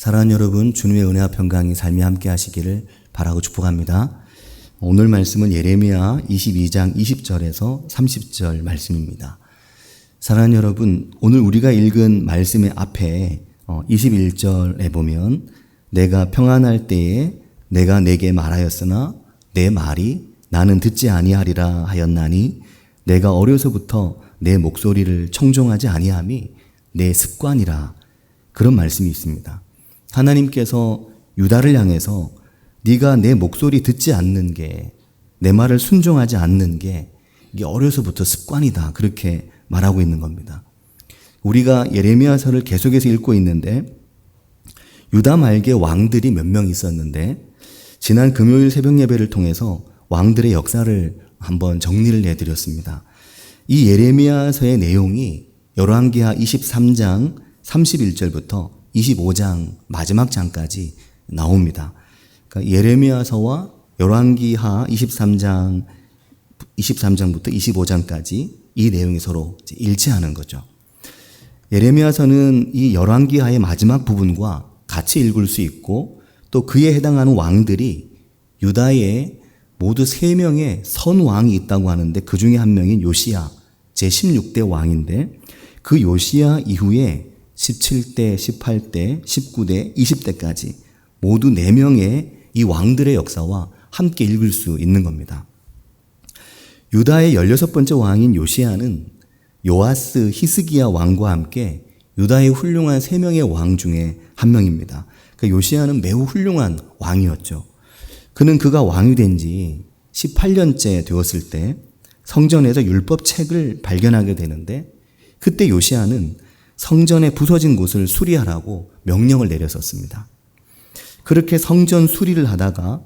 사랑하는 여러분, 주님의 은혜와 평강이 삶이 함께 하시기를 바라고 축복합니다. 오늘 말씀은 예레미야 22장 20절에서 30절 말씀입니다. 사랑하는 여러분, 오늘 우리가 읽은 말씀의 앞에 21절에 보면 내가 평안할 때에 내가 내게 말하였으나 내 말이 나는 듣지 아니하리라 하였나니 내가 어려서부터 내 목소리를 청종하지 아니함이 내 습관이라 그런 말씀이 있습니다. 하나님께서 유다를 향해서 네가 내 목소리 듣지 않는 게 내 말을 순종하지 않는 게 이게 어려서부터 습관이다 그렇게 말하고 있는 겁니다. 우리가 예레미야서를 계속해서 읽고 있는데 유다 말게 왕들이 몇 명 있었는데 지난 금요일 새벽 예배를 통해서 왕들의 역사를 한번 정리를 해드렸습니다. 이 예레미야서의 내용이 열왕기하 23장 31절부터 25장 마지막 장까지 나옵니다. 그러니까 예레미야서와 열왕기하 23장 23장부터 25장까지 이 내용이 서로 일치하는 거죠. 예레미야서는 이 열왕기하의 마지막 부분과 같이 읽을 수 있고 또 그에 해당하는 왕들이 유다에 모두 세 명의 선왕이 있다고 하는데 그 중에 한 명인 요시야 제16대 왕인데 그 요시야 이후에 17대, 18대, 19대, 20대까지 모두 4명의 이 왕들의 역사와 함께 읽을 수 있는 겁니다. 유다의 16번째 왕인 요시아는 요아스 히스기야 왕과 함께 유다의 훌륭한 3명의 왕 중에 한 명입니다. 그 요시아는 매우 훌륭한 왕이었죠. 그는 그가 왕이 된 지 18년째 되었을 때 성전에서 율법책을 발견하게 되는데 그때 요시아는 성전의 부서진 곳을 수리하라고 명령을 내렸었습니다. 그렇게 성전 수리를 하다가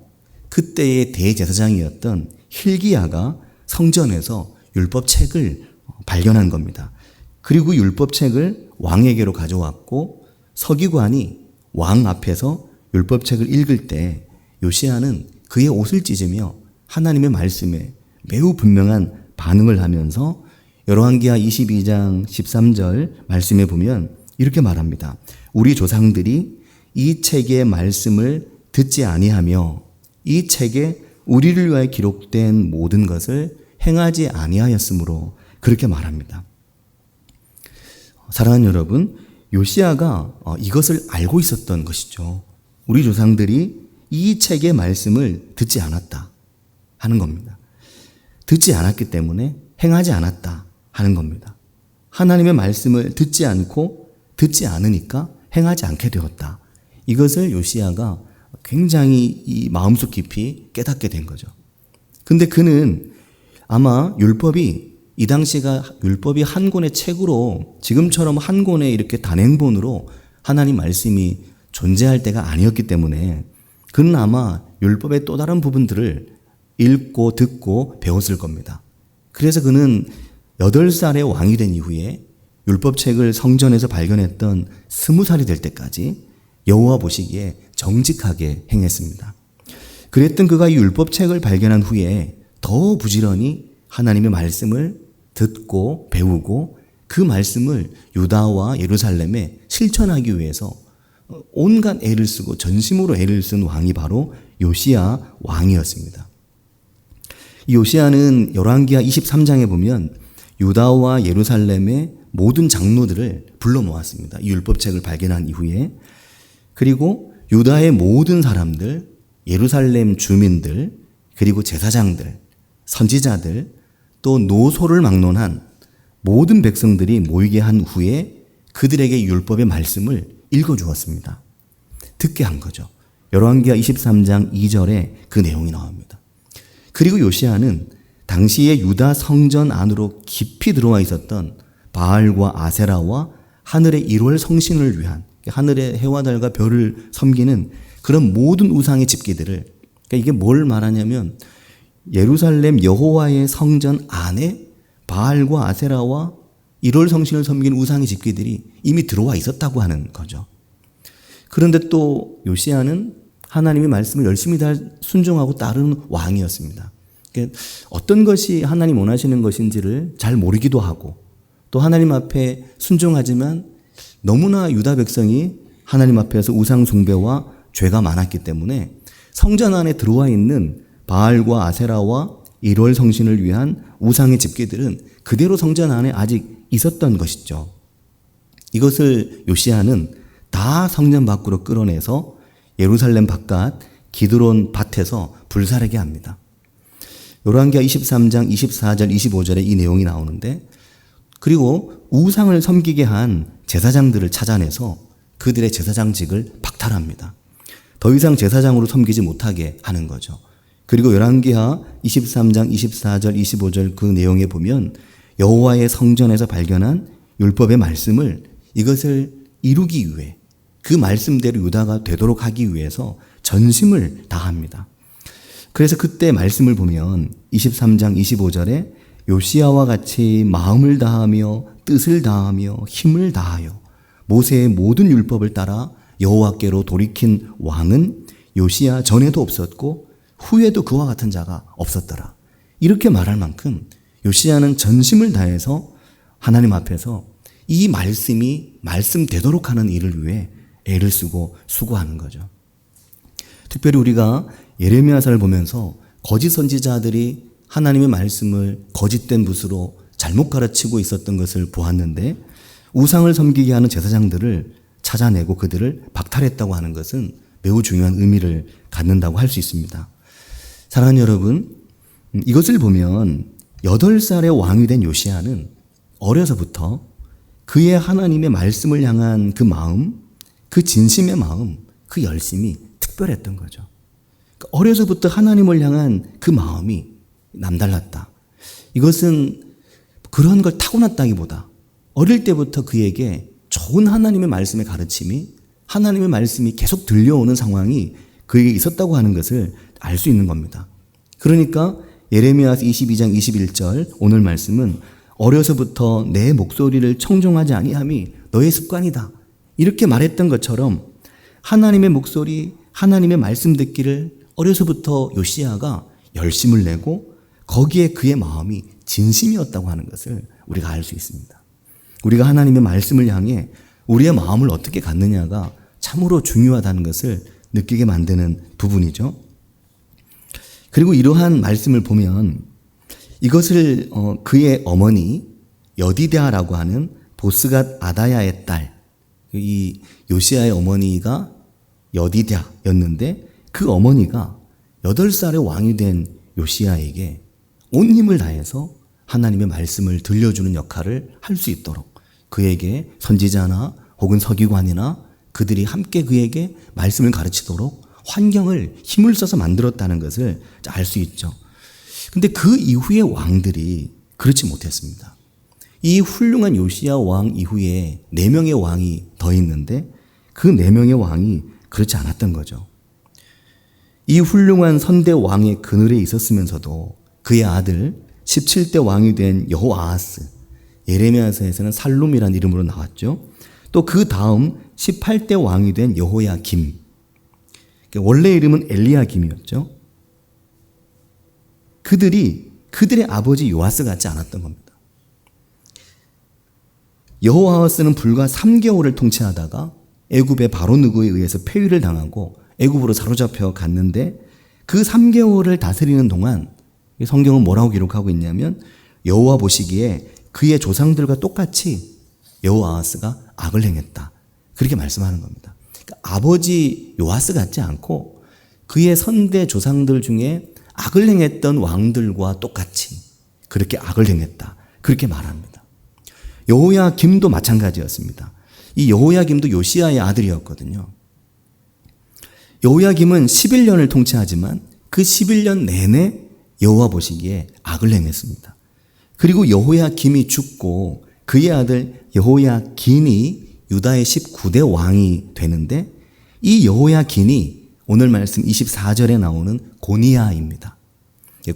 그때의 대제사장이었던 힐기야가 성전에서 율법책을 발견한 겁니다. 그리고 율법책을 왕에게로 가져왔고 서기관이 왕 앞에서 율법책을 읽을 때 요시아는 그의 옷을 찢으며 하나님의 말씀에 매우 분명한 반응을 하면서 열왕기하 22장 13절 말씀에 보면 이렇게 말합니다. 우리 조상들이 이 책의 말씀을 듣지 아니하며 이 책에 우리를 위하여 기록된 모든 것을 행하지 아니하였으므로 그렇게 말합니다. 사랑하는 여러분, 요시아가 이것을 알고 있었던 것이죠. 우리 조상들이 이 책의 말씀을 듣지 않았다 하는 겁니다. 듣지 않았기 때문에 행하지 않았다 하는 겁니다. 하나님의 말씀을 듣지 않고 듣지 않으니까 행하지 않게 되었다. 이것을 요시아가 굉장히 이 마음속 깊이 깨닫게 된 거죠. 근데 그는 아마 율법이 이 당시가 율법이 한 권의 책으로 지금처럼 한 권의 이렇게 단행본으로 하나님 말씀이 존재할 때가 아니었기 때문에 그는 아마 율법의 또 다른 부분들을 읽고 듣고 배웠을 겁니다. 그래서 그는 8살의 왕이 된 이후에 율법책을 성전에서 발견했던 스무 살이 될 때까지 여호와 보시기에 정직하게 행했습니다. 그랬던 그가 이 율법책을 발견한 후에 더 부지런히 하나님의 말씀을 듣고 배우고 그 말씀을 유다와 예루살렘에 실천하기 위해서 온갖 애를 쓰고 전심으로 애를 쓴 왕이 바로 요시야 왕이었습니다. 요시야는 열왕기하 23장에 보면 유다와 예루살렘의 모든 장로들을 불러 모았습니다. 이 율법책을 발견한 이후에 그리고 유다의 모든 사람들, 예루살렘 주민들, 그리고 제사장들, 선지자들, 또 노소를 막론한 모든 백성들이 모이게 한 후에 그들에게 율법의 말씀을 읽어 주었습니다. 듣게 한 거죠. 열왕기하 23장 2절에 그 내용이 나옵니다. 그리고 요시아는 당시에 유다 성전 안으로 깊이 들어와 있었던 바알과 아세라와 하늘의 일월 성신을 위한 하늘의 해와 달과 별을 섬기는 그런 모든 우상의 집기들을 그러니까 이게 뭘 말하냐면 예루살렘 여호와의 성전 안에 바알과 아세라와 일월 성신을 섬기는 우상의 집기들이 이미 들어와 있었다고 하는 거죠. 그런데 또 요시아는 하나님의 말씀을 열심히 다 순종하고 따르는 왕이었습니다. 어떤 것이 하나님 원하시는 것인지를 잘 모르기도 하고 또 하나님 앞에 순종하지만 너무나 유다 백성이 하나님 앞에서 우상 숭배와 죄가 많았기 때문에 성전 안에 들어와 있는 바알과 아세라와 일월 성신을 위한 우상의 집기들은 그대로 성전 안에 아직 있었던 것이죠. 이것을 요시아는 다 성전 밖으로 끌어내서 예루살렘 바깥 기드론 밭에서 불사르게 합니다. 요란기하 23장 24절 25절에 이 내용이 나오는데 그리고 우상을 섬기게 한 제사장들을 찾아내서 그들의 제사장직을 박탈합니다. 더 이상 제사장으로 섬기지 못하게 하는 거죠. 그리고 열왕기하 23장 24절 25절 그 내용에 보면 여호와의 성전에서 발견한 율법의 말씀을 이것을 이루기 위해 그 말씀대로 유다가 되도록 하기 위해서 전심을 다합니다. 그래서 그때 말씀을 보면 23장 25절에 요시아와 같이 마음을 다하며 뜻을 다하며 힘을 다하여 모세의 모든 율법을 따라 여호와께로 돌이킨 왕은 요시아 전에도 없었고 후에도 그와 같은 자가 없었더라. 이렇게 말할 만큼 요시아는 전심을 다해서 하나님 앞에서 이 말씀이 말씀되도록 하는 일을 위해 애를 쓰고 수고하는 거죠. 특별히 우리가 예레미야서를 보면서 거짓 선지자들이 하나님의 말씀을 거짓된 붓으로 잘못 가르치고 있었던 것을 보았는데 우상을 섬기게 하는 제사장들을 찾아내고 그들을 박탈했다고 하는 것은 매우 중요한 의미를 갖는다고 할 수 있습니다. 사랑하는 여러분, 이것을 보면 8살의 왕이 된 요시아는 어려서부터 그의 하나님의 말씀을 향한 그 마음, 그 진심의 마음, 그 열심이 특별했던 거죠. 어려서부터 하나님을 향한 그 마음이 남달랐다. 이것은 그런 걸 타고났다기보다 어릴 때부터 그에게 좋은 하나님의 말씀의 가르침이 하나님의 말씀이 계속 들려오는 상황이 그에게 있었다고 하는 것을 알 수 있는 겁니다. 그러니까 예레미야 22장 21절 오늘 말씀은 어려서부터 내 목소리를 청종하지 아니함이 너의 습관이다. 이렇게 말했던 것처럼 하나님의 목소리, 하나님의 말씀 듣기를 어려서부터 요시아가 열심을 내고 거기에 그의 마음이 진심이었다고 하는 것을 우리가 알 수 있습니다. 우리가 하나님의 말씀을 향해 우리의 마음을 어떻게 갖느냐가 참으로 중요하다는 것을 느끼게 만드는 부분이죠. 그리고 이러한 말씀을 보면 이것을 어, 그의 어머니 여디데아라고 하는 보스갓 아다야의 딸, 이 요시아의 어머니가 여디데아였는데 그 어머니가 여덟 살의 왕이 된 요시아에게 온 힘을 다해서 하나님의 말씀을 들려주는 역할을 할 수 있도록 그에게 선지자나 혹은 서기관이나 그들이 함께 그에게 말씀을 가르치도록 환경을 힘을 써서 만들었다는 것을 알 수 있죠. 근데 그 이후의 왕들이 그렇지 못했습니다. 이 훌륭한 요시야 왕 이후에 네 명의 왕이 더 있는데 그 네 명의 왕이 그렇지 않았던 거죠. 이 훌륭한 선대 왕의 그늘에 있었으면서도 그의 아들 17대 왕이 된 여호아하스 예레미야서에서는 살룸이라는 이름으로 나왔죠. 또 그 다음 18대 왕이 된 여호야김 원래 이름은 엘리야김이었죠. 그들이 그들의 아버지 요아스 같지 않았던 겁니다. 여호아하스는 불과 3개월을 통치하다가 애굽의 바로 누구에 의해서 폐위를 당하고 애굽으로 사로잡혀 갔는데 그 3개월을 다스리는 동안 성경은 뭐라고 기록하고 있냐면 여호와 보시기에 그의 조상들과 똑같이 여호아하스가 악을 행했다. 그렇게 말씀하는 겁니다. 그러니까 아버지 요아스 같지 않고 그의 선대 조상들 중에 악을 행했던 왕들과 똑같이 그렇게 악을 행했다. 그렇게 말합니다. 여호야 김도 마찬가지였습니다. 이 여호야 김도 요시아의 아들이었거든요. 여호야김은 11년을 통치하지만 그 11년 내내 여호와 보시기에 악을 행했습니다. 그리고 여호야김이 죽고 그의 아들 여호야긴이 유다의 19대 왕이 되는데 이 여호야긴이 오늘 말씀 24절에 나오는 고니야입니다.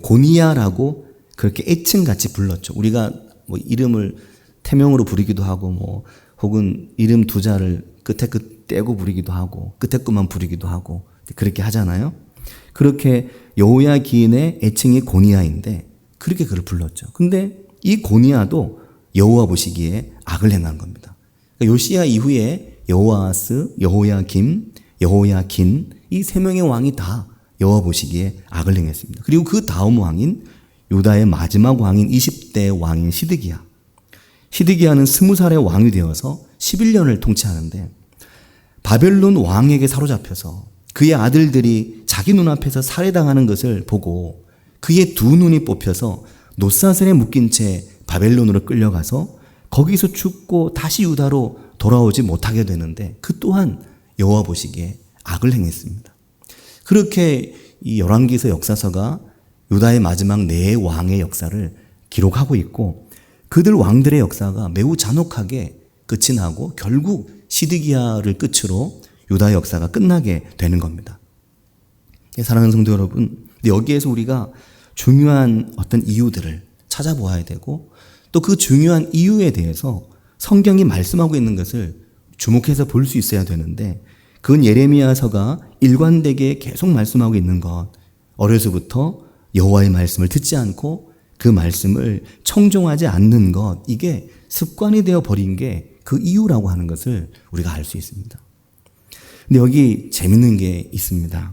고니야라고 그렇게 애칭같이 불렀죠. 우리가 뭐 이름을 태명으로 부르기도 하고 뭐 혹은 이름 두 자를 끝에 끝 떼고 부르기도 하고 끝에 것만 부르기도 하고 그렇게 하잖아요. 그렇게 여호야 기인의 애칭이 고니야인데 그렇게 그를 불렀죠. 근데 이 고니야도 여호와 보시기에 악을 행한 겁니다. 그러니까 요시야 이후에 여호아스, 여호야김, 여호야긴 이 세 명의 왕이 다 여호와 보시기에 악을 행했습니다. 그리고 그 다음 왕인 유다의 마지막 왕인 20대 왕인 시드기야. 시드기야는 20살의 왕이 되어서 11년을 통치하는데 바벨론 왕에게 사로잡혀서 그의 아들들이 자기 눈앞에서 살해당하는 것을 보고 그의 두 눈이 뽑혀서 노사슬에 묶인 채 바벨론으로 끌려가서 거기서 죽고 다시 유다로 돌아오지 못하게 되는데 그 또한 여호와 보시기에 악을 행했습니다. 그렇게 이 열왕기서 역사서가 유다의 마지막 네 왕의 역사를 기록하고 있고 그들 왕들의 역사가 매우 잔혹하게 끝이 나고 결국 시드기야를 끝으로 유다의 역사가 끝나게 되는 겁니다. 사랑하는 성도 여러분, 여기에서 우리가 중요한 어떤 이유들을 찾아보아야 되고 또 그 중요한 이유에 대해서 성경이 말씀하고 있는 것을 주목해서 볼 수 있어야 되는데 그건 예레미야서가 일관되게 계속 말씀하고 있는 것. 어려서부터 여호와의 말씀을 듣지 않고 그 말씀을 청종하지 않는 것. 이게 습관이 되어 버린 게 그 이유라고 하는 것을 우리가 알 수 있습니다. 근데 여기 재밌는 게 있습니다.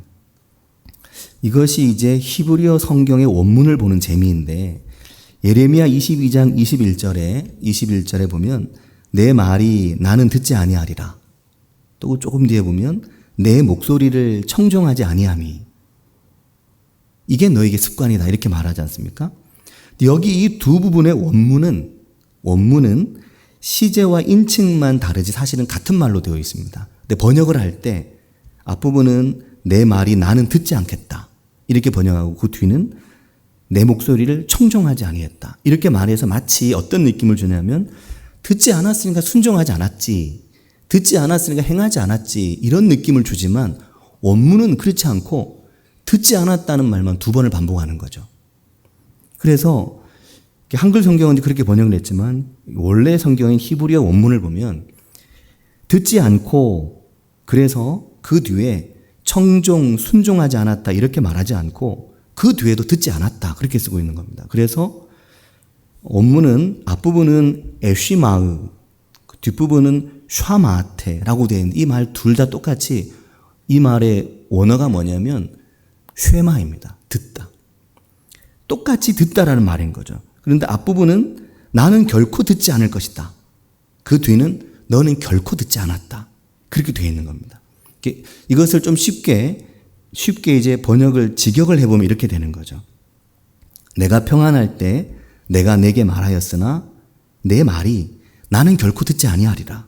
이것이 이제 히브리어 성경의 원문을 보는 재미인데 예레미야 22장 21절에 21절에 보면 내 말이 나는 듣지 아니하리라. 또 조금 뒤에 보면 내 목소리를 청종하지 아니함이 이게 너에게 습관이다 이렇게 말하지 않습니까? 여기 이 두 부분의 원문은 원문은 시제와 인칭만 다르지 사실은 같은 말로 되어 있습니다. 근데 번역을 할 때 앞부분은 내 말이 나는 듣지 않겠다. 이렇게 번역하고 그 뒤는 내 목소리를 청종하지 아니했다. 이렇게 말해서 마치 어떤 느낌을 주냐면 듣지 않았으니까 순종하지 않았지. 듣지 않았으니까 행하지 않았지. 이런 느낌을 주지만 원문은 그렇지 않고 듣지 않았다는 말만 두 번을 반복하는 거죠. 그래서 한글 성경은 그렇게 번역을 했지만 원래 성경인 히브리어 원문을 보면 듣지 않고 그래서 그 뒤에 청종, 순종하지 않았다 이렇게 말하지 않고 그 뒤에도 듣지 않았다 그렇게 쓰고 있는 겁니다. 그래서 원문은 앞부분은 에쉬마으, 그 뒷부분은 샤마테라고 되어 있는 이 말 둘 다 똑같이 이 말의 원어가 뭐냐면 쉐마입니다. 듣다. 똑같이 듣다라는 말인 거죠. 그런데 앞부분은 나는 결코 듣지 않을 것이다. 그 뒤는 너는 결코 듣지 않았다. 그렇게 되어 있는 겁니다. 이것을 좀 쉽게 쉽게 이제 번역을 직역을 해보면 이렇게 되는 거죠. 내가 평안할 때 내가 내게 말하였으나 내 말이 나는 결코 듣지 아니하리라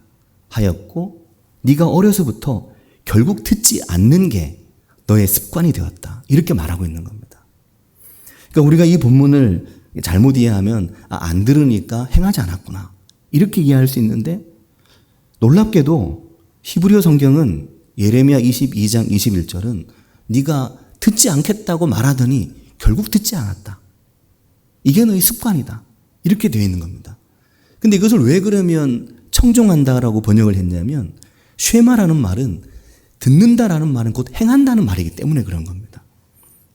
하였고 네가 어려서부터 결국 듣지 않는 게 너의 습관이 되었다. 이렇게 말하고 있는 겁니다. 그러니까 우리가 이 본문을 잘못 이해하면 아, 안 들으니까 행하지 않았구나. 이렇게 이해할 수 있는데 놀랍게도 히브리어 성경은 예레미야 22장 21절은 네가 듣지 않겠다고 말하더니 결국 듣지 않았다. 이게 너의 습관이다. 이렇게 되어 있는 겁니다. 근데 이것을 왜 그러면 청종한다라고 번역을 했냐면 쉐마라는 말은 듣는다라는 말은 곧 행한다는 말이기 때문에 그런 겁니다.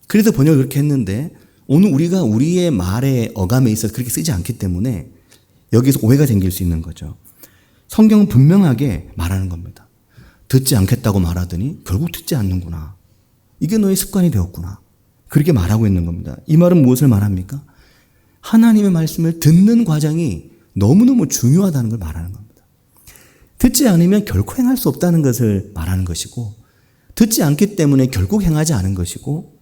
그래서 번역을 그렇게 했는데 오늘 우리가 우리의 말의 어감에 있어서 그렇게 쓰지 않기 때문에 여기서 오해가 생길 수 있는 거죠. 성경은 분명하게 말하는 겁니다. 듣지 않겠다고 말하더니 결국 듣지 않는구나. 이게 너의 습관이 되었구나. 그렇게 말하고 있는 겁니다. 이 말은 무엇을 말합니까? 하나님의 말씀을 듣는 과정이 너무너무 중요하다는 걸 말하는 겁니다. 듣지 않으면 결코 행할 수 없다는 것을 말하는 것이고, 듣지 않기 때문에 결국 행하지 않은 것이고,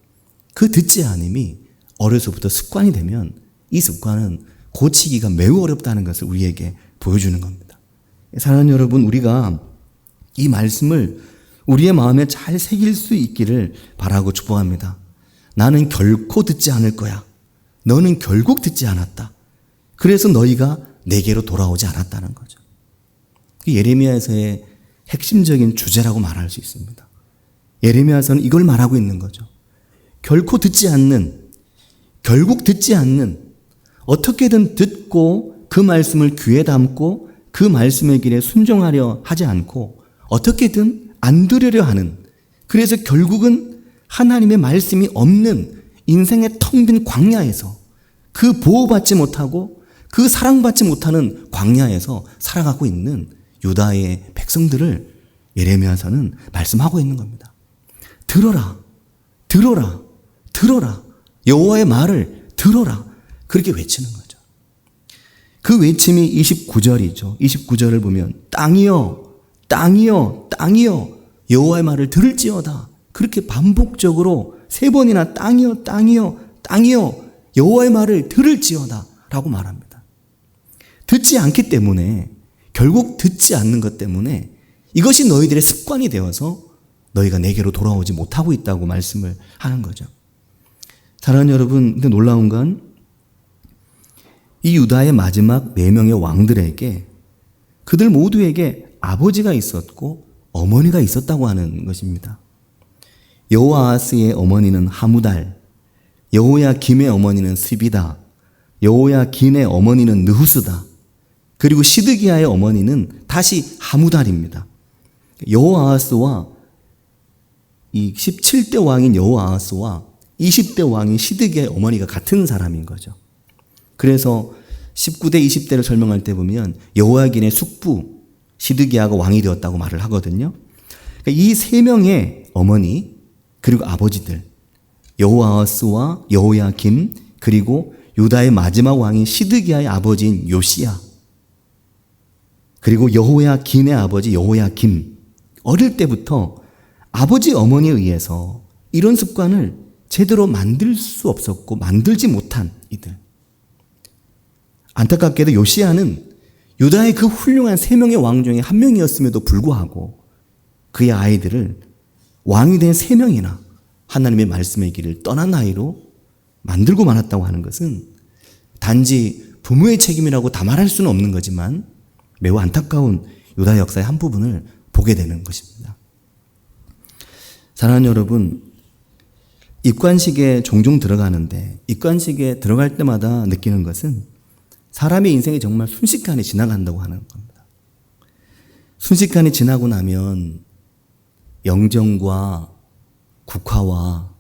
그 듣지 않음이 어려서부터 습관이 되면 이 습관은 고치기가 매우 어렵다는 것을 우리에게 보여주는 겁니다. 사랑하는 여러분, 우리가 이 말씀을 우리의 마음에 잘 새길 수 있기를 바라고 축복합니다. 나는 결코 듣지 않을 거야. 너는 결국 듣지 않았다. 그래서 너희가 내게로 돌아오지 않았다는 거죠. 예레미야에서의 핵심적인 주제라고 말할 수 있습니다. 예레미야서는 이걸 말하고 있는 거죠. 결코 듣지 않는, 결국 듣지 않는, 어떻게든 듣고 그 말씀을 귀에 담고 그 말씀의 길에 순종하려 하지 않고 어떻게든 안 들으려 하는 그래서 결국은 하나님의 말씀이 없는 인생의 텅 빈 광야에서 그 보호받지 못하고 그 사랑받지 못하는 광야에서 살아가고 있는 유다의 백성들을 예레미야서는 말씀하고 있는 겁니다. 들어라. 들어라. 들어라. 여호와의 말을 들어라. 그렇게 외치는 거죠. 그 외침이 29절이죠. 29절을 보면 땅이여 땅이여 땅이여 여호와의 말을 들을지어다. 그렇게 반복적으로 세 번이나 땅이여 땅이여 땅이여 여호와의 말을 들을지어다라고 말합니다. 듣지 않기 때문에 결국 듣지 않는 것 때문에 이것이 너희들의 습관이 되어서 너희가 내게로 돌아오지 못하고 있다고 말씀을 하는 거죠. 사랑하는 여러분, 근데 놀라운 건 이 유다의 마지막 네 명의 왕들에게 그들 모두에게 아버지가 있었고 어머니가 있었다고 하는 것입니다. 여호아스의 어머니는 하무달, 여호야 김의 어머니는 스비다, 여호야 김의 어머니는 느후스다. 그리고 시드기야의 어머니는 다시 하무달입니다. 여호아하스와 이 17대 왕인 여호아하스와 20대 왕인 시드기야의 어머니가 같은 사람인 거죠. 그래서 19대 20대를 설명할 때 보면 여호야긴의 숙부 시드기야가 왕이 되었다고 말을 하거든요. 이세 명의 어머니 그리고 아버지들 여호아하스와 여호야김 그리고 유다의 마지막 왕인 시드기야의 아버지인 요시야 그리고 여호야김의 아버지 여호야김 어릴 때부터 아버지 어머니에 의해서 이런 습관을 제대로 만들 수 없었고 만들지 못한 이들. 안타깝게도 요시아는 유다의 그 훌륭한 세 명의 왕 중에 한 명이었음에도 불구하고 그의 아이들을 왕이 된 세 명이나 하나님의 말씀의 길을 떠난 아이로 만들고 말았다고 하는 것은 단지 부모의 책임이라고 다 말할 수는 없는 거지만 매우 안타까운 유다 역사의 한 부분을 보게 되는 것입니다. 사랑하는 여러분, 입관식에 종종 들어가는데 입관식에 들어갈 때마다 느끼는 것은 사람의 인생이 정말 순식간에 지나간다고 하는 겁니다. 순식간에 지나고 나면 영정과 국화와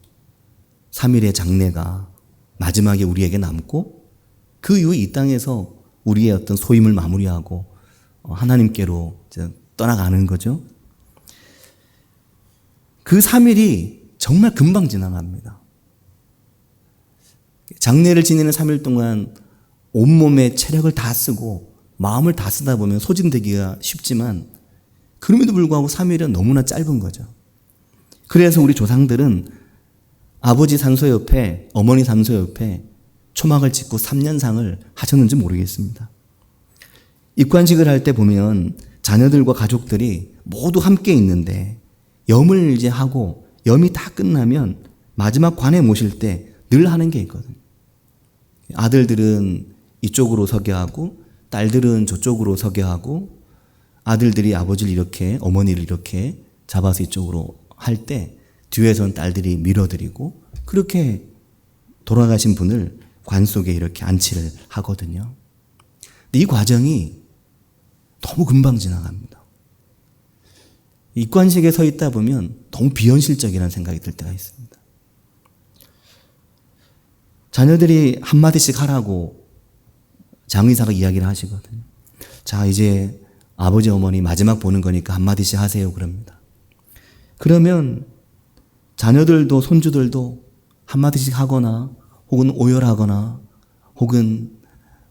3일의 장례가 마지막에 우리에게 남고 그 이후 이 땅에서 우리의 어떤 소임을 마무리하고 하나님께로 떠나가는 거죠. 그 3일이 정말 금방 지나갑니다. 장례를 지내는 3일 동안 온몸에 체력을 다 쓰고 마음을 다 쓰다 보면 소진되기가 쉽지만 그럼에도 불구하고 3일은 너무나 짧은 거죠. 그래서 우리 조상들은 아버지 산소 옆에 어머니 산소 옆에 초막을 짓고 3년상을 하셨는지 모르겠습니다. 입관식을 할 때 보면 자녀들과 가족들이 모두 함께 있는데 염을 이제 하고 염이 다 끝나면 마지막 관에 모실 때 늘 하는 게 있거든요. 아들들은 이쪽으로 서게 하고 딸들은 저쪽으로 서게 하고 아들들이 아버지를 이렇게 어머니를 이렇게 잡아서 이쪽으로 할 때 뒤에선 딸들이 밀어드리고 그렇게 돌아가신 분을 관 속에 이렇게 안치를 하거든요. 근데 이 과정이 너무 금방 지나갑니다. 입관식에 서 있다 보면 너무 비현실적이라는 생각이 들 때가 있습니다. 자녀들이 한마디씩 하라고 장의사가 이야기를 하시거든요. 자, 이제 아버지, 어머니 마지막 보는 거니까 한마디씩 하세요. 그럽니다. 그러면 자녀들도 손주들도 한마디씩 하거나 혹은 오열하거나 혹은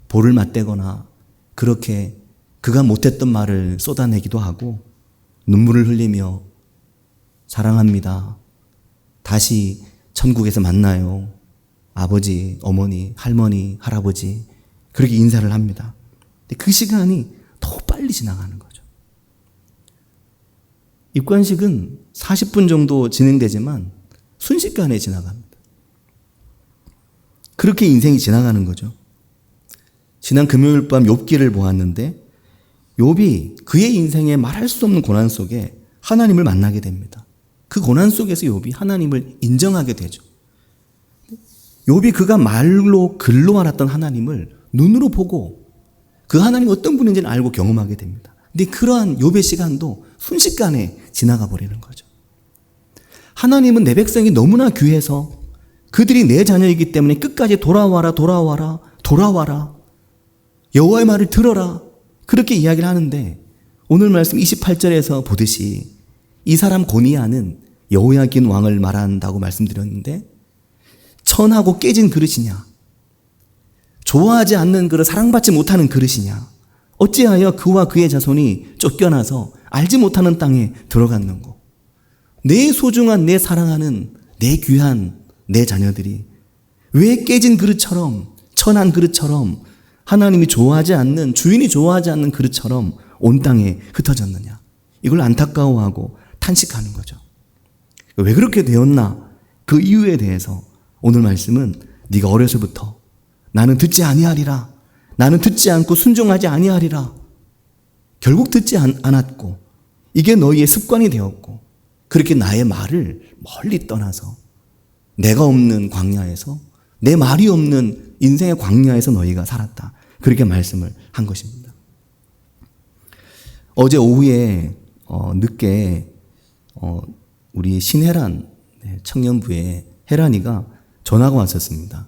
볼을 맞대거나 그렇게 그가 못했던 말을 쏟아내기도 하고 눈물을 흘리며 사랑합니다. 다시 천국에서 만나요. 아버지, 어머니, 할머니, 할아버지 그렇게 인사를 합니다. 근데 그 시간이 더 빨리 지나가는 거죠. 입관식은 40분 정도 진행되지만 순식간에 지나갑니다. 그렇게 인생이 지나가는 거죠. 지난 금요일 밤 욥기를 보았는데 욥이 그의 인생에 말할 수 없는 고난 속에 하나님을 만나게 됩니다. 그 고난 속에서 욥이 하나님을 인정하게 되죠. 욥이 그가 말로 글로 알았던 하나님을 눈으로 보고 그 하나님이 어떤 분인지를 알고 경험하게 됩니다. 근데 그러한 욥의 시간도 순식간에 지나가 버리는 거죠. 하나님은 내 백성이 너무나 귀해서 그들이 내 자녀이기 때문에 끝까지 돌아와라 돌아와라 돌아와라 여호와의 말을 들어라 그렇게 이야기를 하는데 오늘 말씀 28절에서 보듯이 이 사람 고니아는 여호야긴 왕을 말한다고 말씀드렸는데 천하고 깨진 그릇이냐? 좋아하지 않는 그릇, 사랑받지 못하는 그릇이냐? 어찌하여 그와 그의 자손이 쫓겨나서 알지 못하는 땅에 들어갔는고? 내 소중한 내 사랑하는 내 귀한 내 자녀들이 왜 깨진 그릇처럼 천한 그릇처럼 하나님이 좋아하지 않는 주인이 좋아하지 않는 그릇처럼 온 땅에 흩어졌느냐? 이걸 안타까워하고 탄식하는 거죠. 왜 그렇게 되었나? 그 이유에 대해서 오늘 말씀은 네가 어려서부터 나는 듣지 아니하리라. 나는 듣지 않고 순종하지 아니하리라. 결국 듣지 않, 않았고 이게 너희의 습관이 되었고 그렇게 나의 말을 멀리 떠나서 내가 없는 광야에서 내 말이 없는 인생의 광야에서 너희가 살았다. 그렇게 말씀을 한 것입니다. 어제 오후에 어, 늦게 어, 우리 신혜란 네, 청년부의 혜란이가 전화가 왔었습니다.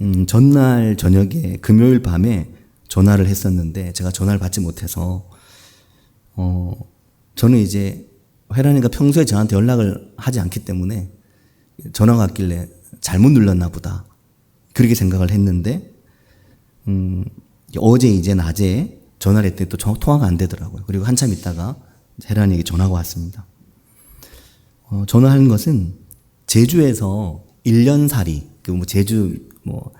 음, 전날 저녁에 금요일 밤에 전화를 했었는데 제가 전화를 받지 못해서 어, 저는 이제 혜란이가 평소에 저한테 연락을 하지 않기 때문에 전화가 왔길래 잘못 눌렀나 보다. 그렇게 생각을 했는데 음, 어제 이제 낮에 전화를 했더니 또 통화가 안 되더라고요. 그리고 한참 있다가 혜란이에게 전화가 왔습니다. 어, 전화하는 것은 제주에서 1년 살이, 그 뭐 제주 뭐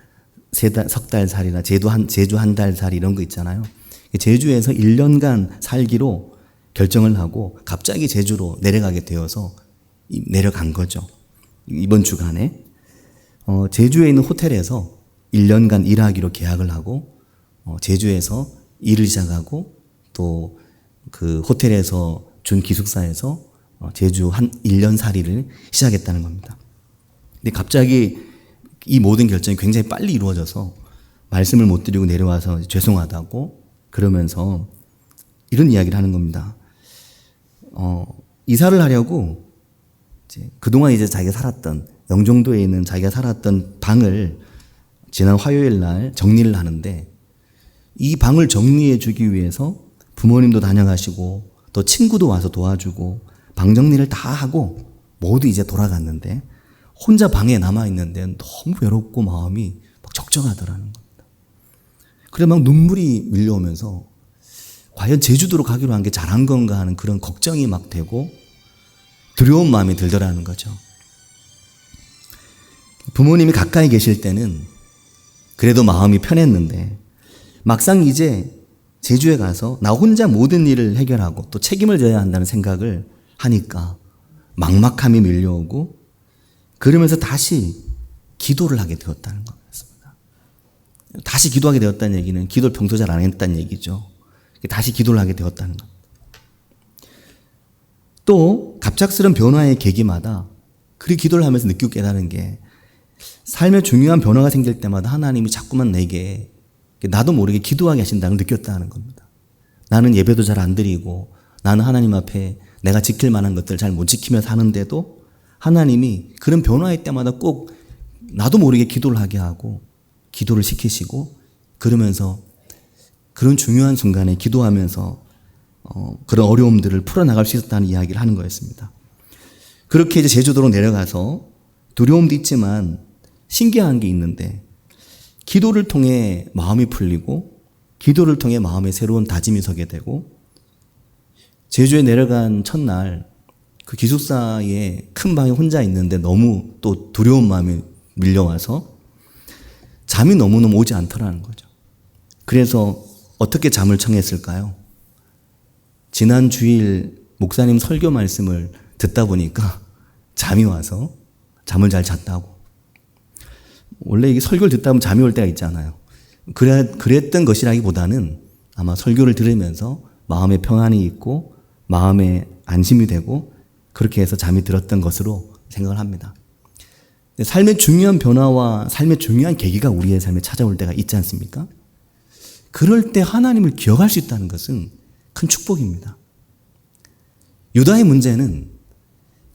세 달, 석달 살이나 제주 한, 제주 한 달 살이 이런 거 있잖아요. 제주에서 1년간 살기로 결정을 하고 갑자기 제주로 내려가게 되어서 내려간 거죠. 이번 주간에. 어, 제주에 있는 호텔에서 1년간 일하기로 계약을 하고 어, 제주에서 일을 시작하고 또 그 호텔에서 준 기숙사에서 어, 제주 한 1년 살이를 시작했다는 겁니다. 근데 갑자기 이 모든 결정이 굉장히 빨리 이루어져서 말씀을 못 드리고 내려와서 죄송하다고 그러면서 이런 이야기를 하는 겁니다. 어, 이사를 하려고 이제 그동안 이제 자기가 살았던 영종도에 있는 자기가 살았던 방을 지난 화요일 날 정리를 하는데 이 방을 정리해 주기 위해서 부모님도 다녀가시고 또 친구도 와서 도와주고 방 정리를 다 하고 모두 이제 돌아갔는데 혼자 방에 남아 있는데 너무 외롭고 마음이 막 적적하더라는 겁니다. 그래 막 눈물이 밀려오면서 과연 제주도로 가기로 한 게 잘한 건가 하는 그런 걱정이 막 되고 두려운 마음이 들더라는 거죠. 부모님이 가까이 계실 때는 그래도 마음이 편했는데 막상 이제 제주에 가서 나 혼자 모든 일을 해결하고 또 책임을 져야 한다는 생각을 하니까 막막함이 밀려오고 그러면서 다시 기도를 하게 되었다는 거였습니다. 다시 기도하게 되었다는 얘기는 기도를 평소 잘 안 했다는 얘기죠. 다시 기도를 하게 되었다는 것. 또 갑작스런 변화의 계기마다 그리 기도를 하면서 느끼고 깨달은 게 삶에 중요한 변화가 생길 때마다 하나님이 자꾸만 내게 나도 모르게 기도하게 하신다는 걸 느꼈다는 겁니다. 나는 예배도 잘 안 드리고 나는 하나님 앞에 내가 지킬 만한 것들을 잘못 지키며 사는데도 하나님이 그런 변화의 때마다 꼭 나도 모르게 기도를 하게 하고 기도를 시키시고 그러면서 그런 중요한 순간에 기도하면서 어, 그런 어려움들을 풀어나갈 수 있었다는 이야기를 하는 거였습니다. 그렇게 이제 제주도로 내려가서 두려움도 있지만 신기한 게 있는데 기도를 통해 마음이 풀리고 기도를 통해 마음에 새로운 다짐이 서게 되고 제주에 내려간 첫날 그 기숙사에 큰 방에 혼자 있는데 너무 또 두려운 마음이 밀려와서 잠이 너무너무 오지 않더라는 거죠. 그래서 어떻게 잠을 청했을까요? 지난 주일 목사님 설교 말씀을 듣다 보니까 잠이 와서 잠을 잘 잤다고. 원래 이게 설교를 듣다 보면 잠이 올 때가 있잖아요. 그래, 그랬던 것이라기보다는 아마 설교를 들으면서 마음의 평안이 있고 마음에 안심이 되고 그렇게 해서 잠이 들었던 것으로 생각을 합니다. 삶의 중요한 변화와 삶의 중요한 계기가 우리의 삶에 찾아올 때가 있지 않습니까? 그럴 때 하나님을 기억할 수 있다는 것은 큰 축복입니다. 유다의 문제는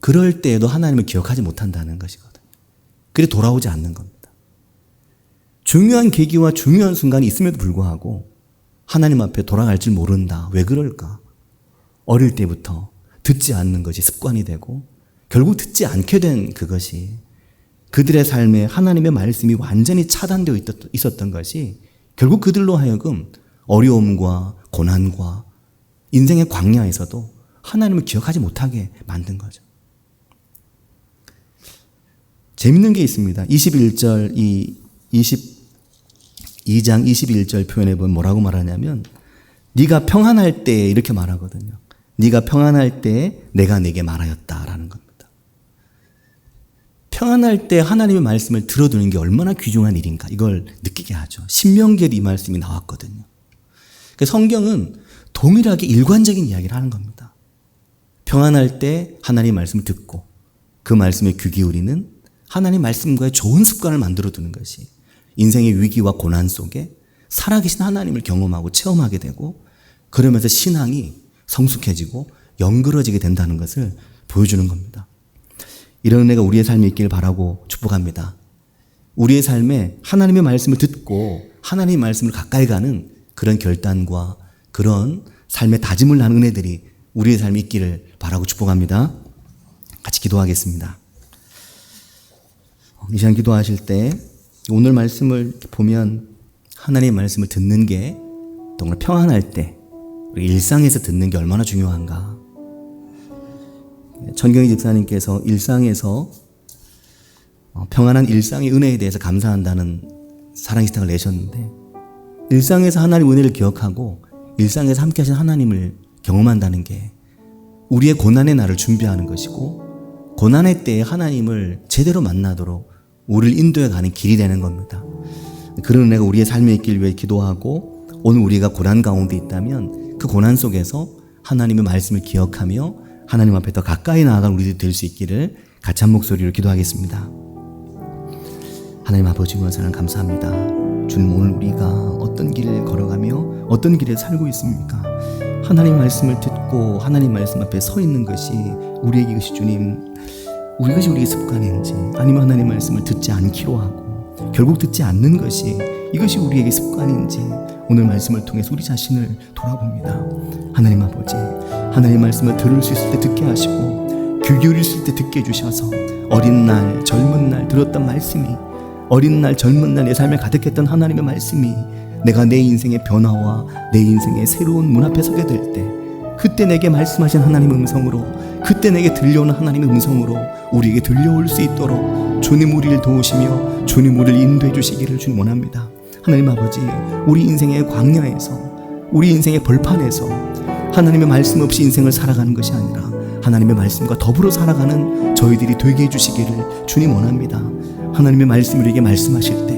그럴 때에도 하나님을 기억하지 못한다는 것이거든요. 그래 돌아오지 않는 겁니다. 중요한 계기와 중요한 순간이 있음에도 불구하고 하나님 앞에 돌아갈 줄 모른다. 왜 그럴까? 어릴 때부터 듣지 않는 것이 습관이 되고 결국 듣지 않게 된 그것이 그들의 삶에 하나님의 말씀이 완전히 차단되어 있었- 있었던 것이 결국 그들로 하여금 어려움과 고난과 인생의 광야에서도 하나님을 기억하지 못하게 만든 거죠. 재밌는 게 있습니다. 21절 이 22장 21절 표현해 보면 뭐라고 말하냐면 네가 평안할 때 이렇게 말하거든요. 네가 평안할 때 내가 네게 말하였다라는 겁니다. 평안할 때 하나님의 말씀을 들어두는 게 얼마나 귀중한 일인가 이걸 느끼게 하죠. 신명기에 이 말씀이 나왔거든요. 그 성경은 동일하게 일관적인 이야기를 하는 겁니다. 평안할 때 하나님 말씀을 듣고 그 말씀에 귀 기울이는 하나님 말씀과의 좋은 습관을 만들어 두는 것이 인생의 위기와 고난 속에 살아계신 하나님을 경험하고 체험하게 되고 그러면서 신앙이 성숙해지고 영그러지게 된다는 것을 보여주는 겁니다. 이런 은혜가 우리의 삶에 있기를 바라고 축복합니다. 우리의 삶에 하나님의 말씀을 듣고 하나님의 말씀을 가까이 가는 그런 결단과 그런 삶의 다짐을 하는 은혜들이 우리의 삶에 있기를 바라고 축복합니다. 같이 기도하겠습니다. 이 시간 기도하실 때 오늘 말씀을 보면 하나님의 말씀을 듣는 게 정말 평안할 때 우리 일상에서 듣는 게 얼마나 중요한가. 전경희 집사님께서 일상에서 어, 평안한 일상의 은혜에 대해서 감사한다는 사랑식탁을 내셨는데 일상에서 하나님 은혜를 기억하고 일상에서 함께 하신 하나님을 경험한다는 게 우리의 고난의 날을 준비하는 것이고 고난의 때에 하나님을 제대로 만나도록 우리를 인도해 가는 길이 되는 겁니다. 그런 은혜가 우리의 삶에 있길 위해 기도하고 오늘 우리가 고난 가운데 있다면 그 고난 속에서 하나님의 말씀을 기억하며 하나님 앞에 더 가까이 나아갈 우리들이 될 수 있기를 같이 한 목소리로 기도하겠습니다. 하나님 아버지 원사는 감사합니다. 주님 오늘 우리가 어떤 길을 걸어가며 어떤 길에 살고 있습니까? 하나님 말씀을 듣고 하나님 말씀 앞에 서 있는 것이 우리에게 이것이 주님 우리 것이 우리의 습관인지 아니면 하나님 말씀을 듣지 않기로 하고 결국 듣지 않는 것이 이것이 우리에게 습관인지 오늘 말씀을 통해서 우리 자신을 돌아봅니다. 하나님 아버지 하나님 말씀을 들을 수 있을 때 듣게 하시고 귀 기울일 때 듣게 해주셔서 어린 날 젊은 날 들었던 말씀이 어린 날 젊은 날 내 삶에 가득했던 하나님의 말씀이 내가 내 인생의 변화와 내 인생의 새로운 문 앞에 서게 될 때 그때 내게 말씀하신 하나님의 음성으로 그때 내게 들려오는 하나님의 음성으로 우리에게 들려올 수 있도록 주님 우리를 도우시며 주님 우리를 인도해 주시기를 주님 원합니다. 하나님 아버지 우리 인생의 광야에서 우리 인생의 벌판에서 하나님의 말씀 없이 인생을 살아가는 것이 아니라 하나님의 말씀과 더불어 살아가는 저희들이 되게 해주시기를 주님 원합니다. 하나님의 말씀을 우리에게 말씀하실 때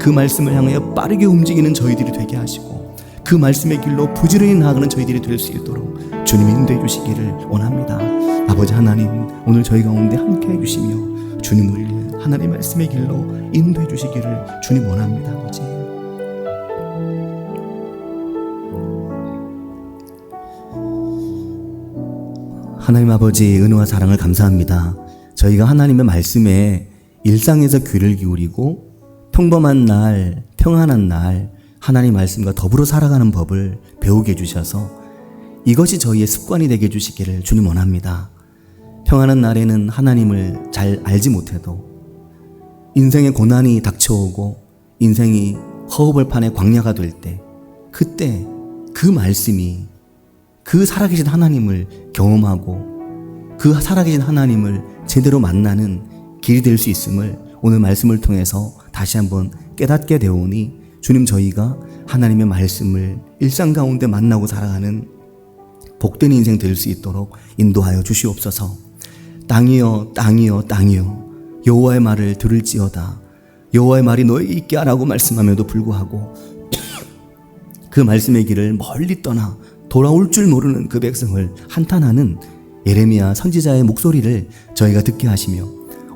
그 말씀을 향하여 빠르게 움직이는 저희들이 되게 하시고 그 말씀의 길로 부지런히 나아가는 저희들이 될 수 있도록 주님 인도해 주시기를 원합니다. 아버지 하나님 오늘 저희 가운데 함께 해주시며 주님 우리를 하나님의 말씀의 길로 인도해 주시기를 주님 원합니다. 아버지. 하나님 아버지 은혜와 사랑을 감사합니다. 저희가 하나님의 말씀에 일상에서 귀를 기울이고 평범한 날, 평안한 날 하나님 말씀과 더불어 살아가는 법을 배우게 해주셔서 이것이 저희의 습관이 되게 해주시기를 주님 원합니다. 평안한 날에는 하나님을 잘 알지 못해도 인생의 고난이 닥쳐오고 인생이 허허벌판의 광야가 될 때 그때 그 말씀이 그 살아계신 하나님을 경험하고 그 살아계신 하나님을 제대로 만나는 길이 될 수 있음을 오늘 말씀을 통해서 다시 한번 깨닫게 되오니 주님 저희가 하나님의 말씀을 일상 가운데 만나고 살아가는 복된 인생 될 수 있도록 인도하여 주시옵소서. 땅이여 땅이여 땅이여 여호와의 말을 들을지어다. 여호와의 말이 너에게 있게 하라고 말씀함에도 불구하고 그 말씀의 길을 멀리 떠나 돌아올 줄 모르는 그 백성을 한탄하는 예레미야 선지자의 목소리를 저희가 듣게 하시며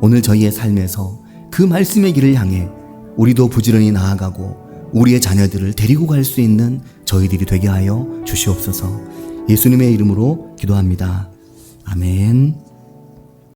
오늘 저희의 삶에서 그 말씀의 길을 향해 우리도 부지런히 나아가고 우리의 자녀들을 데리고 갈 수 있는 저희들이 되게 하여 주시옵소서 예수님의 이름으로 기도합니다. 아멘.